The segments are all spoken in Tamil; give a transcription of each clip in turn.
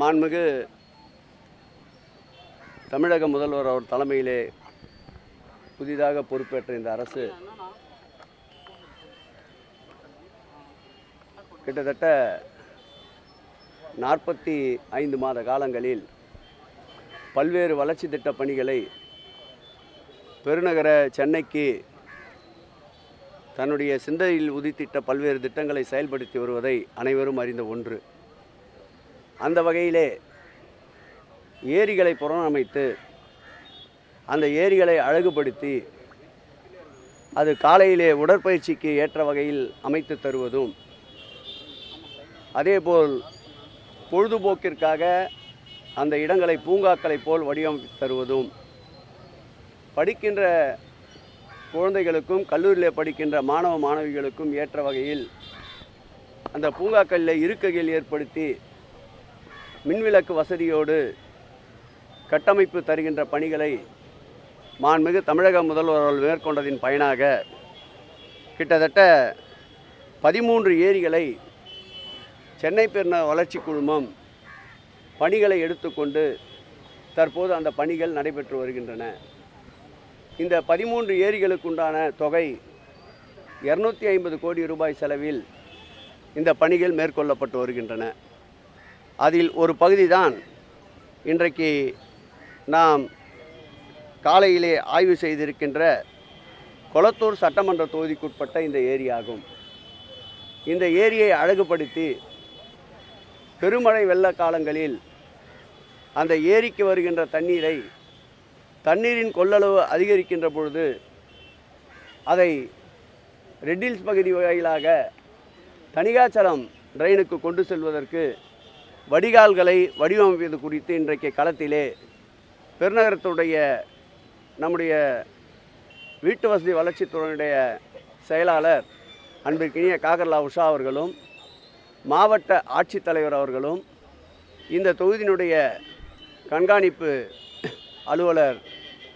மாண்புமிகு தமிழக முதல்வர் அவர் தலைமையிலே புதிதாக பொறுப்பேற்ற இந்த அரசு கிட்டத்தட்ட நாற்பத்தி ஐந்து மாத காலங்களில் பல்வேறு வளர்ச்சி திட்ட பணிகளை பெருநகர சென்னைக்கு தன்னுடைய சிந்தையில் உதித்திட்ட பல்வேறு திட்டங்களை செயல்படுத்தி வருவதை அனைவரும் அறிந்த ஒன்று. அந்த வகையிலே ஏரிகளை புறணமைத்து அந்த ஏரிகளை அழகுபடுத்தி அது காலையிலே உடற்பயிற்சிக்கு ஏற்ற வகையில் அமைத்து தருவதும் அதேபோல் பொழுதுபோக்கிற்காக அந்த இடங்களை பூங்காக்களைப் போல் வடிவமைத்து தருவதும் படிக்கின்ற குழந்தைகளுக்கும் கல்லூரியில் படிக்கின்ற மாணவ மாணவிகளுக்கும் ஏற்ற வகையில் அந்த பூங்காக்களில் இருக்கைகள் ஏற்படுத்தி மின்விளக்கு வசதியோடு கட்டமைப்பு தருகின்ற பணிகளை மாண்புமிகு தமிழக முதல்வர் அவர்கள் மேற்கொண்டதின் பயனாக கிட்டத்தட்ட பதிமூன்று ஏரிகளை சென்னை பெருந வளர்ச்சி குழுமம் பணிகளை எடுத்துக்கொண்டு தற்போது அந்த பணிகள் நடைபெற்று வருகின்றன. இந்த பதிமூன்று ஏரிகளுக்குண்டான தொகை இரநூத்தி ஐம்பது கோடி ரூபாய் செலவில் இந்த பணிகள் மேற்கொள்ளப்பட்டு வருகின்றன. அதில் ஒரு பகுதி தான் இன்றைக்கு நாம் காலையிலே ஆய்வு செய்திருக்கின்ற கொளத்தூர் சட்டமன்ற தொகுதிக்குட்பட்ட இந்த ஏரியாகும். இந்த ஏரியை அழகுபடுத்தி பெருமழை வெள்ள காலங்களில் அந்த ஏரிக்கு வருகின்ற தண்ணீரை தண்ணீரின் கொள்ளளவு அதிகரிக்கின்ற பொழுது அதை ரெட்டில்ஸ் பகுதி வாயிலாக தனிகாச்சலம் ட்ரெயினுக்கு கொண்டு செல்வதற்கு வடிகால்களை வடிவமைப்பது குறித்து இன்றைக்கு களத்திலே பெருநகரத்துடைய நம்முடைய வீட்டு வசதி வளர்ச்சித்துறையினுடைய செயலாளர் அன்பிற்கினிய காகர்லா உஷா அவர்களும் மாவட்ட ஆட்சித்தலைவர் அவர்களும் இந்த தொகுதியினுடைய கண்காணிப்பு அலுவலர்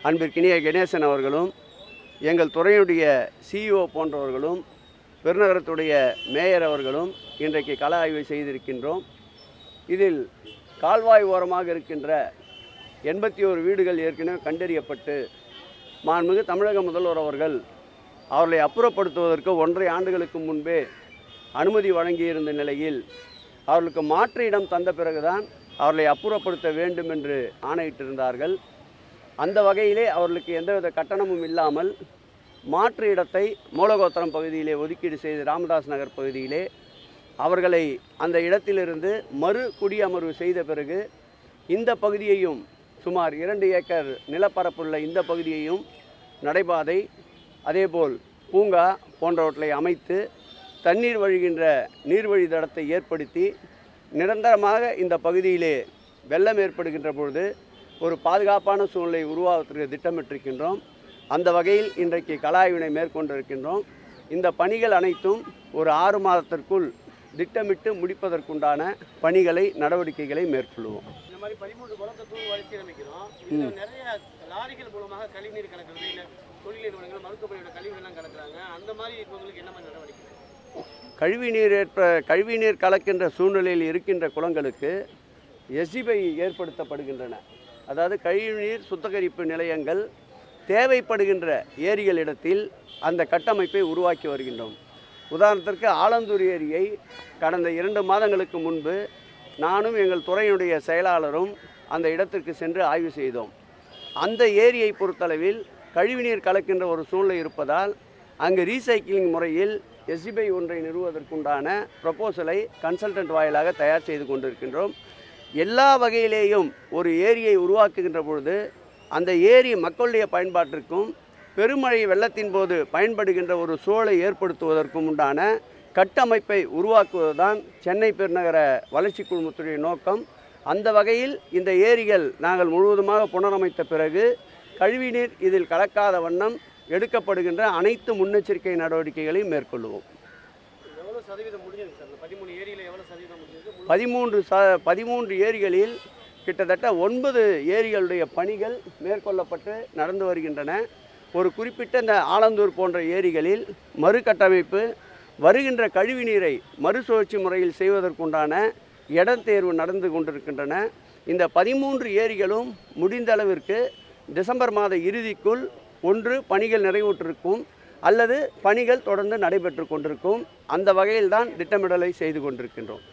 அன்பிற்கினிய கணேசன் அவர்களும் எங்கள் துறையுடைய சிஇஓ போன்றவர்களும் பெருநகரத்துடைய மேயர் அவர்களும் இன்றைக்கு கள ஆய்வு செய்திருக்கின்றோம். இதில் கால்வாய் ஓரமாக இருக்கின்ற எண்பத்தி ஓரு வீடுகள் ஏற்கனவே கண்டறியப்பட்டு மாண்புமிகு தமிழக முதல்வர் அவர்கள் அவர்களை அப்புறப்படுத்துவதற்கு ஒன்றரை ஆண்டுகளுக்கு முன்பே அனுமதி வழங்கியிருந்த நிலையில் அவர்களுக்கு மாற்று இடம் தந்த பிறகுதான் அவர்களை அப்புறப்படுத்த வேண்டும் என்று ஆணையிட்டிருந்தார்கள். அந்த வகையிலே அவர்களுக்கு எந்தவித கட்டணமும் இல்லாமல் மாற்று இடத்தை மூலகோத்தரம் பகுதியிலே ஒதுக்கீடு செய்து ராமதாஸ் நகர் பகுதியிலே அவர்களை அந்த இடத்திலிருந்து மறு குடியமர்வு செய்த பிறகு இந்த பகுதியையும் சுமார் இரண்டு ஏக்கர் நிலப்பரப்புள்ள இந்த பகுதியையும் நடைபாதை அதேபோல் பூங்கா போன்றவற்றை அமைத்து தண்ணீர் வழிகின்ற நீர்வழி தடத்தை ஏற்படுத்தி நிரந்தரமாக இந்த பகுதியிலே வெள்ளம் ஏற்படுகின்ற பொழுது ஒரு பாதுகாப்பான சூழ்நிலை உருவாவதற்கு திட்டமிட்டிருக்கின்றோம். அந்த வகையில் இன்றைக்கு கலாய்வினை மேற்கொண்டிருக்கின்றோம். இந்த பணிகள் அனைத்தும் ஒரு ஆறு மாதத்திற்குள் திட்டமிட்டு முடிப்பதற்குண்டான பணிகளை நடவடிக்கைகளை மேற்கொள்வோம். இந்த மாதிரி பதிமூன்று குளத்தை தூர் வளர்ச்சி அமைக்கிறோம் இதுல நிறைய லாரிகள் மூலமாக கழிவுநீர் கலக்கிறது இல்ல தொழில் நிறுவனங்கள் மருத்துவமனையோட கழிவுகள் எல்லாம் கலக்குறாங்க. அந்த மாதிரி இருக்கவங்களுக்கு என்ன மாதிரி நடவடிக்கை கழிவுநீர் ஏற்ப கழிவுநீர் கலக்கின்ற சூழ்நிலையில் இருக்கின்ற குளங்களுக்கு எஸ்இபை ஏற்படுத்தப்படுகின்றன. அதாவது கழிவுநீர் சுத்திகரிப்பு நிலையங்கள் தேவைப்படுகின்ற ஏரிகளிடத்தில் அந்த கட்டமைப்பை உருவாக்கி வருகின்றோம். உதாரணத்திற்கு ஆலந்தூர் ஏரியை கடந்த இரண்டு மாதங்களுக்கு முன்பு நானும் எங்கள் துறையினுடைய செயலாளரும் அந்த இடத்திற்கு சென்று ஆய்வு செய்தோம். அந்த ஏரியை பொறுத்தளவில் கழிவுநீர் கலக்கின்ற ஒரு சூழ்நிலை இருப்பதால் அங்கு ரீசைக்கிளிங் முறையில் எஸ்பிஐ ஒன்றை நிறுவுவதற்குண்டான ப்ரப்போசலை கன்சல்டன்ட் வாயிலாக தயார் செய்து கொண்டிருக்கின்றோம். எல்லா வகையிலேயும் ஒரு ஏரியை உருவாக்குகின்ற பொழுது அந்த ஏரி மக்களுடைய பயன்பாட்டிற்கும் பெருமழை வெள்ளத்தின் போது பயன்படுகின்ற ஒரு சூழலை ஏற்படுத்துவதற்கும் உண்டான கட்டமைப்பை உருவாக்குவதுதான் சென்னை பெருநகர வளர்ச்சி குழுமத்துடைய நோக்கம். அந்த வகையில் இந்த ஏரிகள் நாங்கள் முழுவதுமாக புனரமைத்த பிறகு கழிவுநீர் இதில் கலக்காத வண்ணம் எடுக்கப்படுகின்ற அனைத்து முன்னெச்சரிக்கை நடவடிக்கைகளையும் மேற்கொள்வோம் பதிமூன்று ச பதிமூன்று ஏரிகளில் கிட்டத்தட்ட ஒன்பது ஏரிகளுடைய பணிகள் மேற்கொள்ளப்பட்டு நடந்து வருகின்றன. ஒரு குறிப்பிட்ட இந்த ஆலந்தூர் போன்ற ஏரிகளில் மறுகட்டமைப்பு வருகின்ற கழிவுநீரை மறுசுழற்சி முறையில் செய்வதற்குண்டான இடம் தேர்வு நடந்து கொண்டிருக்கின்றன. இந்த பதிமூன்று ஏரிகளும் முடிந்த அளவிற்கு டிசம்பர் மாத இறுதிக்குள் ஒன்று பணிகள் நிறைவுற்றிருக்கும் அல்லது பணிகள் தொடர்ந்து நடைபெற்று கொண்டிருக்கும். அந்த வகையில்தான் திட்டமிடலை செய்து கொண்டிருக்கின்றோம்.